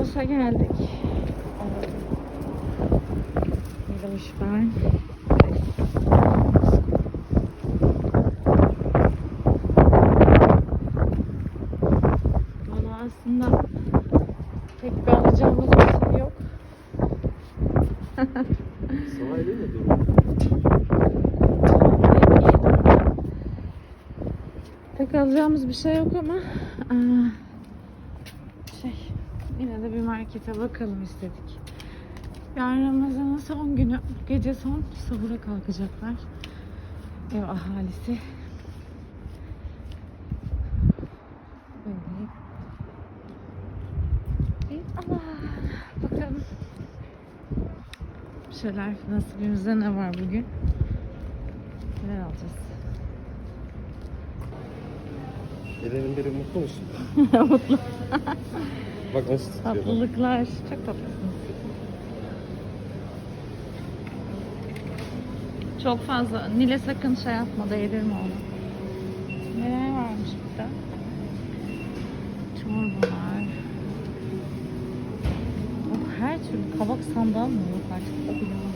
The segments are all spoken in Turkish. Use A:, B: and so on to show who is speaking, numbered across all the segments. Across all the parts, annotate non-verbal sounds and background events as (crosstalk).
A: Migros'a geldik. Migroş ben. Valla aslında pek bir alacağımız bir şey yok. (laughs)
B: Sahile mi dur?
A: Pek alacağımız bir şey yok ama şey yine de bir markete bakalım istedik. Yarın Ramazan'ın son günü gece son sahura kalkacaklar. Ev ahalisi. Böyle. Aman bakalım. Bir şeyler nasibimizde ne var bugün? Neler alacağız?
B: Gelenin biri mutlu musun? (laughs)
A: Mutlu. (laughs)
B: Bak nasıl tutuyor.
A: Tatlılıklar. Çok tatlısınız. Çok fazla. Nile sakın şey yapma. Değdirme onu. Neler varmış burada? Çorbalar. Oh, her türlü kabak sandal mı yok artık? O bile var.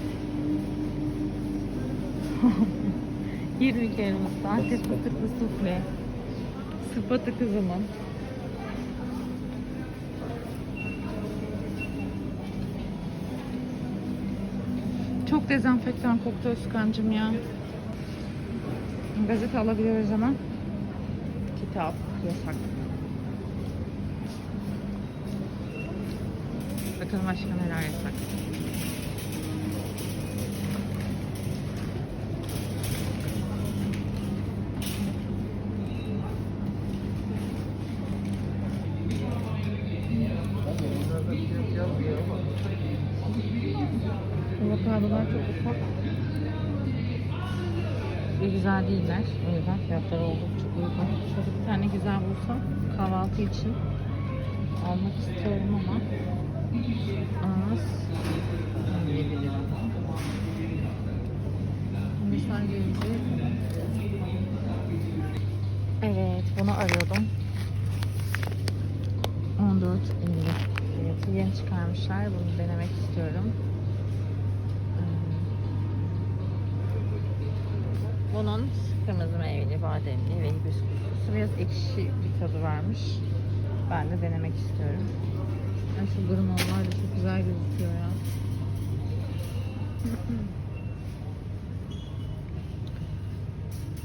A: 20 kere mutlu. Antep fıstıklı sufle. Sıfatı kızımın. Çok dezenfektan koktu Özkan'cım ya. Gazete alabiliyoruz ama kitap yasak. Bakalım başka neler yasak. Güzel değiller. O yüzden fiyatları oldukça uygun. Şöyle bir tane güzel bulsam kahvaltı için almak istiyorum ama az 17 lira. Evet bunu arıyordum. 14 fiyatı yeni çıkarmışlar. Bunu denemek istiyorum. Bunun kırmızı meyveli, bademli ve bisküvisi biraz ekşi bir tadı varmış. Ben de denemek istiyorum. Ay şu granolar da çok güzel gözüküyor ya.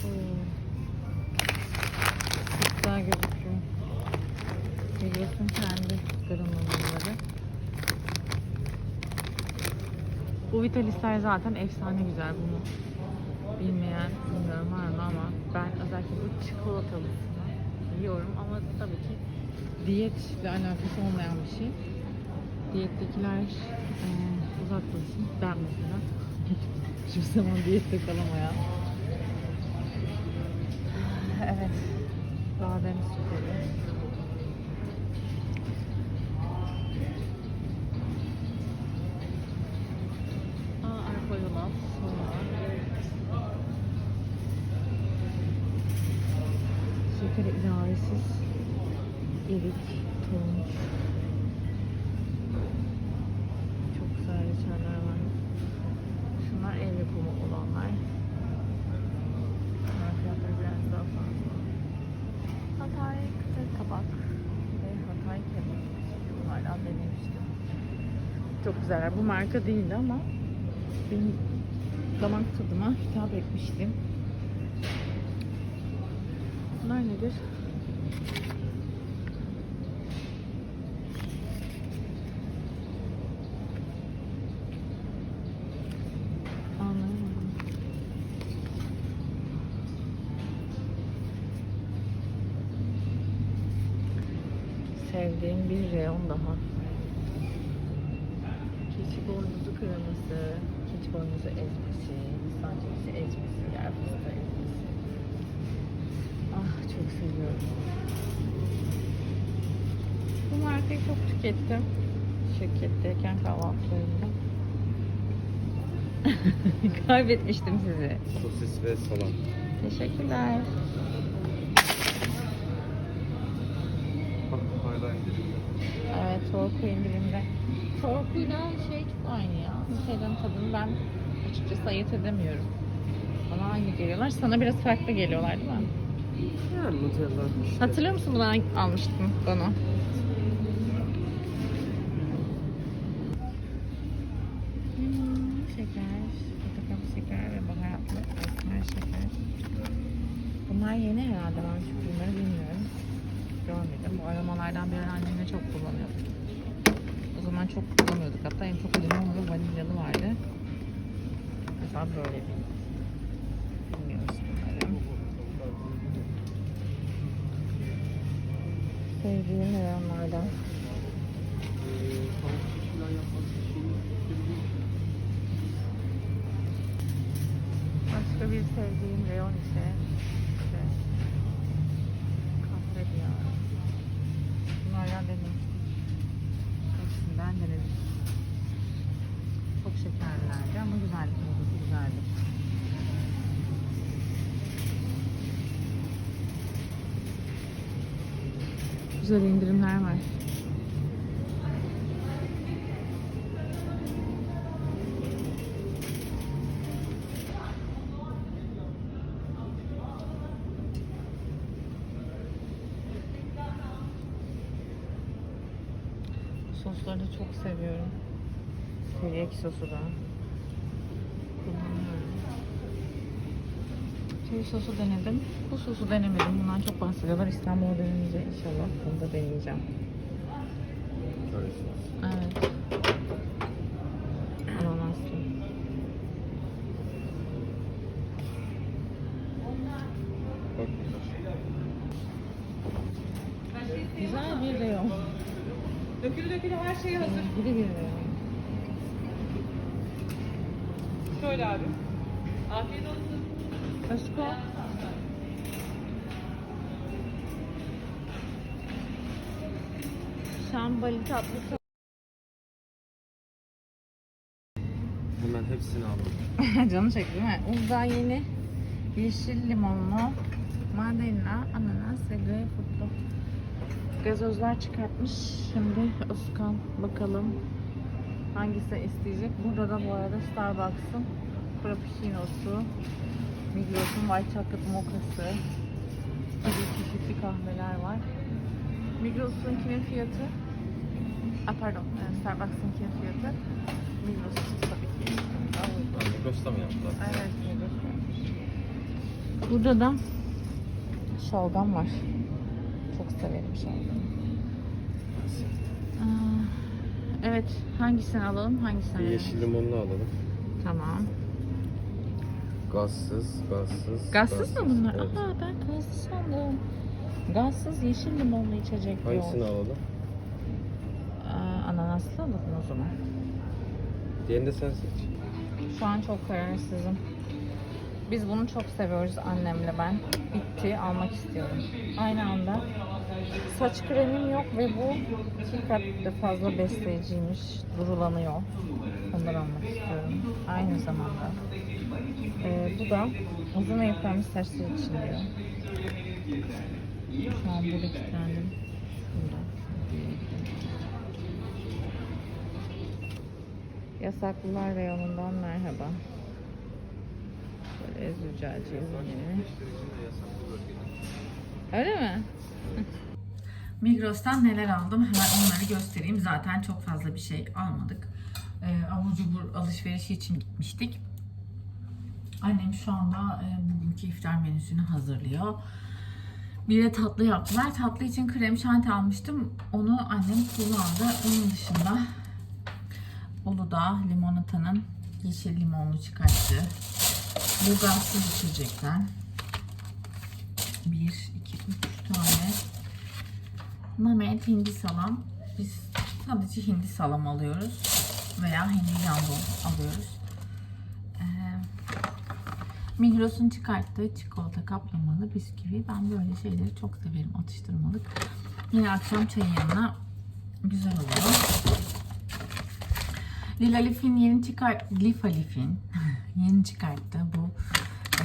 A: Oo. Çok güzel gözüküyor. Biliyorsun kendi granolaları. Bu Vitalisler zaten efsane güzel bunu bilmeyen bilmiyorum var mı ama ben özellikle bu çikolatalısını yiyorum ama tabii ki diyetle alakası olmayan bir şey. Diyettekiler e, uzak dursun. Ben mesela (laughs) hiçbir zaman diyette kalamayan. Evet. Badem süperi. Şekeri ilavesiz erik, turunç. Çok güzel reçeller var. Şunlar el yapımı olanlar. Bunlar fiyatları biraz daha fazla. Hatay kıtır kabak ve Hatay kebap. Bunlardan denemiştim. Çok güzeller. Bu marka değildi ama benim damak tadıma hitap etmiştim. Bunlar nedir? Sevdiğim bir reyon daha. Keçi boynuzu kreması, keçi boynuzu ezmesi, Hindistan cevizi ezmesi, yer fıstığı ezmesi. Çok seviyorum. Bu markayı çok tükettim. Şirketteyken kahvaltılarımda. (laughs) Kaybetmiştim sizi.
B: Sosis ve salam.
A: Teşekkürler.
B: Bak hala indirim.
A: Evet. Torku indirimde. Torkuyla şey aynı ya. Nutellanın tadını ben açıkçası ayırt edemiyorum. Bana aynı geliyorlar. Sana biraz farklı geliyorlar değil mi?
B: Yani Nutella işte.
A: Hatırlıyor musun bunu almıştım onu? Hmm, şeker, portakal şeker ve baharatlı esmer şeker. Bunlar yeni herhalde ben hiç bunları bilmiyorum. Görmedim. Bu aromalardan biri annemle çok kullanıyor. O zaman çok kullanıyorduk. Hatta en çok limonlu ve vanilyalı vardı. Mesela böyle bir. Bilmiyoruz Sevdiğim reyonlardan. Başka bir sevdiğim reyon ise işte kahve diyarı. Bunlardan denemiştim. Hepsinden denedim. Çok şekerlilerdi ama güzeldi. Güzeldi. Güzel indirimler var. Sosları çok seviyorum. Teriyaki sosu da. Çeri sosu denedim. Bu sosu denemedim. Bundan çok bahsediyorlar. İstanbul'a dönünce inşallah bunu da deneyeceğim. Evet. Ananaslı. Güzel bir reyon.
C: Dökülü dökülü her şey hazır.
A: Bir reyon.
C: Şöyle abi. Afiyet olsun.
A: Aşko. Şambali tatlısı.
B: Hemen hepsini aldım. (laughs)
A: Canı çekti değil mi? Uludağ yeni yeşil limonlu mandalina, ananas ve greyfurtlu gazozlar çıkartmış. Şimdi Özkan bakalım hangisi isteyecek. Burada da bu arada Starbucks'ın Frappuccino'su, Migros'un White Chocolate Mocha'sı gibi çeşitli kahveler var. Migros'unkinin fiyatı Ah pardon, Starbucks'ınkinin fiyatı Migros'un tabii ki.
B: Migros'ta mı yaptılar?
A: Evet, Burada da şalgam var. Çok severim şalgamı. Evet, hangisini alalım? Hangisini alalım?
B: yeşil limonlu alalım.
A: Tamam.
B: Gazsız, gazsız.
A: Gazsız mı bunlar?
B: Evet.
A: Aa ben gazsız sandım. Gazsız yeşil limonlu içecek
B: Hangisini
A: yok.
B: alalım?
A: Aa, ananaslı alalım o zaman.
B: Diğerini de sen seç.
A: Şu an çok kararsızım. Biz bunu çok seviyoruz annemle ben. Bitti, almak istiyorum. Aynı anda. Saç kremim yok ve bu iki kat da fazla besleyiciymiş. Durulanıyor. Ondan almak istiyorum. Aynı zamanda. Ee, bu da uzun ve saçlar için diyor. Şu an burada kilitlendim. Yasaklılar reyonundan merhaba. Böyle yeni. Öyle mi? Migros'tan neler aldım hemen onları göstereyim. Zaten çok fazla bir şey almadık. Ee, abur cubur alışverişi için gitmiştik. Annem şu anda e, bugünkü iftar menüsünü hazırlıyor. Bir de tatlı yaptılar. Tatlı için krem şanti almıştım. Onu annem kullandı. Onun dışında Uludağ limonatanın yeşil limonlu çıkarttı. Bu gazsız içecekten. 1, 2, 3 tane. Namet hindi salam. Biz sadece hindi salam alıyoruz. Veya hindi jambon alıyoruz. Ee, Migros'un çıkarttığı çikolata kaplamalı bisküvi. Ben böyle şeyleri çok severim atıştırmalık. Yine akşam çayın yanına güzel oluyor. Lila Leaf'in yeni çıkart Lifa Leaf'in (laughs) yeni çıkarttığı bu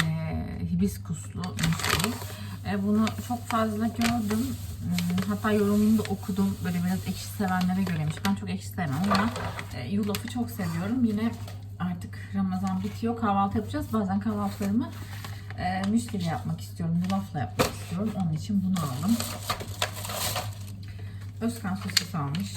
A: e, hibiskuslu müsli. E, bunu çok fazla gördüm. Hmm, Hatta yorumunu da okudum. Böyle biraz ekşi sevenlere göreymiş. Ben çok ekşi sevmem ama e, yulafı çok seviyorum. Yine artık Ramazan bitiyor. Kahvaltı yapacağız. Bazen kahvaltılarımı e, yapmak istiyorum. Yulafla yapmak istiyorum. Onun için bunu aldım. Özkan sosis almış.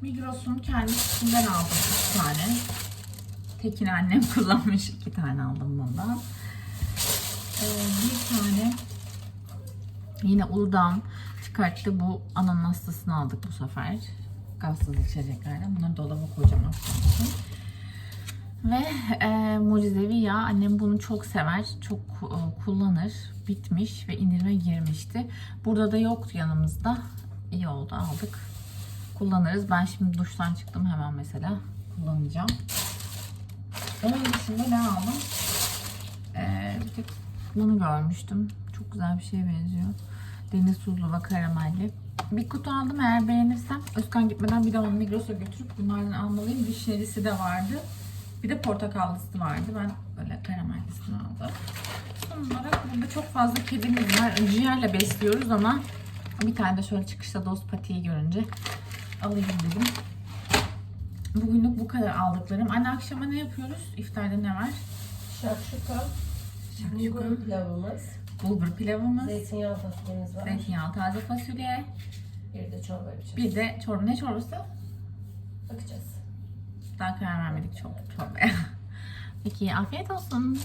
A: Migros'un kendi kutusundan aldım iki tane. Tekini annem (laughs) kullanmış. iki tane aldım bundan. Ee, bir tane yine Uludağ'ın çıkarttı bu ananaslısını aldık bu sefer. Gazsız içeceklerden. Bunları dolaba koyacağım akşam. Ve e, mucizevi yağ. Annem bunu çok sever. Çok e, kullanır. Bitmiş ve indirime girmişti. Burada da yoktu yanımızda. İyi oldu aldık. Kullanırız. Ben şimdi duştan çıktım hemen mesela. Kullanacağım. Onun dışında ne aldım? Ee, bir tek bunu görmüştüm. Çok güzel bir şeye benziyor. Deniz tuzlu ve karamelli. Bir kutu aldım eğer beğenirsem. Özkan gitmeden bir de onu Migros'a götürüp bunlardan almalıyım. Vişnelisi de vardı. Bir de portakallısı vardı. Ben böyle karamellisini aldım. Son olarak burada çok fazla kedimiz var. Ciğerle besliyoruz ama bir tane de şöyle çıkışta dost patiyi görünce alayım dedim. Bugünlük bu kadar aldıklarım. Anne akşama ne yapıyoruz? İftarda ne var?
D: Şakşuka,
A: Şakşuka,
D: bulgur pilavımız,
A: bulgur pilavımız,
D: zeytinyağı fasulyemiz var.
A: zeytinyağlı taze fasulye,
D: Bir de çorba yapacağız.
A: bir de çorba. Ne çorbası?
D: Bakacağız.
A: Daha karar vermedik çok çorbaya. (laughs) Peki afiyet olsun.